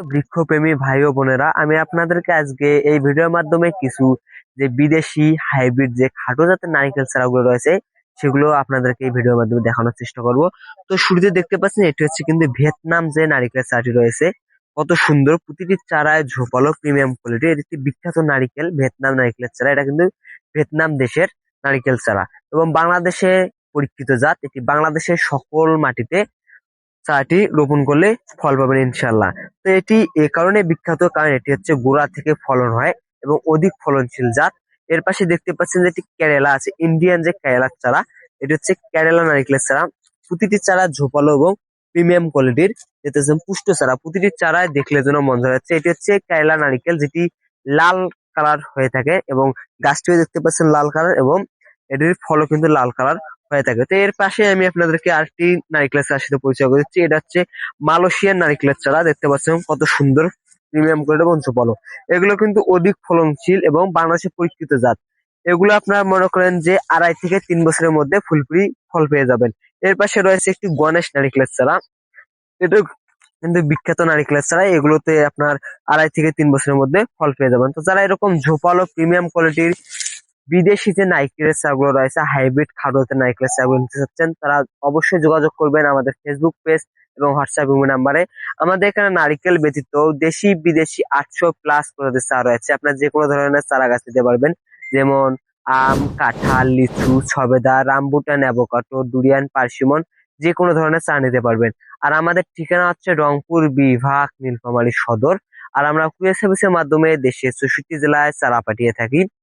বৃক্ষপ্রেমী ভাই ও বোনেরা, আমি আপনাদেরকে আজকে এই ভিডিওর মাধ্যমে কিছু যে বিদেশি হাইব্রিড যে খাটো জাতের নারিকেল চারাগুলো রয়েছে, সেগুলো আপনাদেরকে এই ভিডিওর মাধ্যমে দেখানোর চেষ্টা করব। তো শুরুতে দেখতে পাচ্ছেন, এটি হচ্ছে কিন্তু ভিয়েতনাম যে নারিকেল চারাটি রয়েছে। কত সুন্দর, প্রতিটি চারায় ঝোপালো প্রিমিয়াম কোয়ালিটি, এটি একটি বিখ্যাত নারিকেল, ভিয়েতনাম নারিকেলের চারা। এটা কিন্তু ভিয়েতনাম দেশের নারিকেল চারা। এবং বাংলাদেশে পরীক্ষিত জাত, এটি বাংলাদেশের সকল মাটিতে চারাটি রোপণ করলে ফল পাবেন ইনশাল্লাহ তো এটি এ কারণে বিখ্যাত, কারণ এটি হচ্ছে গোড়া থেকে ফলন হয় এবং অধিক ফলনশীল জাত। এর পাশে দেখতে পাচ্ছেন যে এটি কেরালা আছে, ইন্ডিয়ান যে কেরালার চারা, এটি হচ্ছে কেরালা নারিকেলের চারা। প্রতিটি চারা ঝোপালো এবং প্রিমিয়াম কোয়ালিটির যেটা হচ্ছে পুষ্ট চারা, প্রতিটি চারায় দেখলে যেন মন যাচ্ছে এটি হচ্ছে কেরালা নারিকেল, যেটি লাল কালার হয়ে থাকে এবং গাছটিও দেখতে পাচ্ছেন লাল কালার এবং এটির ফলও কিন্তু লাল কালার হয়ে থাকে। তো এর পাশে আমি আপনাদেরকে আরেকটি নারিকেলের চারার সাথে পরিচয় করে দিচ্ছি। এটা হচ্ছে মালয়েশিয়ান নারিকেলের চারা দেখতে পাচ্ছেন কত সুন্দর প্রিমিয়াম কোয়ালিটি এবং ঝোপালো এগুলো কিন্তু অধিক ফলনশীল এবং বাংলাদেশে পরীক্ষিত জাত। এগুলো আপনারা মনে করেন যে আড়াই থেকে তিন বছরের মধ্যে ফুলপুরি ফল পেয়ে যাবেন। এর পাশে রয়েছে একটি গণেশ নারিকেলের চারা এটা কিন্তু বিখ্যাত নারিকেলের চারা এগুলোতে আপনার আড়াই থেকে তিন বছরের মধ্যে ফল পেয়ে যাবেন। তো যারা এরকম ঝোপালো প্রিমিয়াম কোয়ালিটির বিদেশি যে নাইকেলের চাগুলো রয়েছে হাইব্রিড খাদ্যতে নাইকেলের চাগুলো নিতে চাচ্ছেন, তারা অবশ্যই যোগাযোগ করবেন আমাদের ফেসবুক পেজ এবং হোয়াটসঅ্যাপ ইমো নাম্বারে আমাদের এখানে নারিকেল ব্যতীত দেশি বিদেশি আটশো প্লাস প্রজাতির চা রয়েছে, আপনার যে কোনো ধরনের চারা গাছ দিতে পারবেন। যেমন আম, কাঁঠাল, লিচু ছবেদা রামবুটান অ্যাভোকাটো ডুরিয়ান পার্সিমন যে কোনো ধরনের চা নিতে পারবেন। আর আমাদের ঠিকানা হচ্ছে রংপুর, বিভাগ, নীলফামারী সদর। আর আমরা কুরিয়ার সার্ভিসের মাধ্যমে দেশের চৌষট্টি জেলায় চারা পাঠিয়ে থাকি।